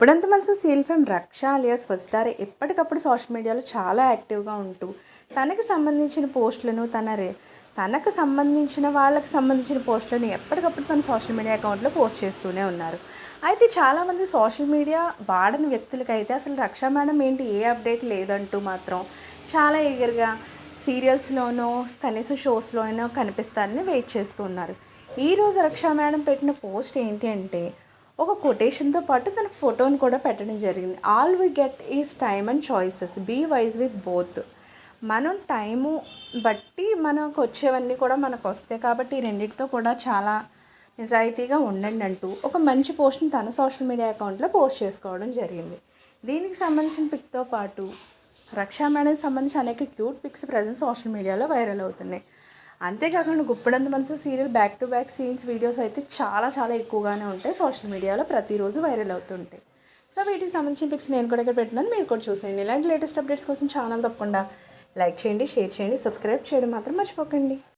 ఇప్పుడంత మనసు సీల్ fame Raksha alias వస్తారే? ఎప్పటికప్పుడు సోషల్ మీడియాలో చాలా యాక్టివ్గా ఉంటూ తనకు సంబంధించిన పోస్టులను తన రే తనకు సంబంధించిన వాళ్ళకి సంబంధించిన పోస్టులను ఎప్పటికప్పుడు తన సోషల్ మీడియా అకౌంట్లో పోస్ట్ చేస్తూనే ఉన్నారు. అయితే చాలామంది సోషల్ మీడియా వాడని వ్యక్తులకైతే అసలు రక్ష మేడం ఏంటి? ఏ అప్డేట్ లేదంటూ మాత్రం చాలా ఈగర్గా సీరియల్స్లోనో కనీసం షోస్లోనో కనిపిస్తారని వెయిట్ చేస్తూ ఉన్నారు. ఈరోజు రక్షా మేడం పెట్టిన పోస్ట్ ఏంటి అంటే ఒక కొటేషన్తో పాటు తన ఫోటోని కూడా పెట్టడం జరిగింది. All we get is time and choices be wise with both మనం టైము బట్టి మనకు వచ్చేవన్నీ కూడా మనకు వస్తాయి. కాబట్టి ఈ రెండింటితో కూడా చాలా నిజాయితీగా ఉండండి అంటూ ఒక మంచి పోస్ట్ని తన సోషల్ మీడియా అకౌంట్లో పోస్ట్ చేసుకోవడం జరిగింది. దీనికి సంబంధించిన పిక్తో పాటు రక్షా మేడంకి సంబంధించి అనేక క్యూట్ పిక్స్ ప్రజెంట్ సోషల్ మీడియాలో వైరల్ అవుతున్నాయి. అంతేకాకుండా Guppedantha Manasu serial back to back scenes videos అయితే చాలా చాలా ఎక్కువగానే ఉంటాయి. సోషల్ మీడియాలో ప్రతిరోజు వైరల్ అవుతుంటాయి. సో వీటికి సంబంధించిన పిక్స్ నేను కూడా ఇక్కడ పెట్టినాను మీరు కూడా చూసేయండి. ఇలాంటి లేటెస్ట్ అప్డేట్స్ కోసం ఛానల్ తప్పకుండా లైక్ చేయండి షేర్ చేయండి సబ్స్క్రైబ్ చేయడం మాత్రం మర్చిపోకండి.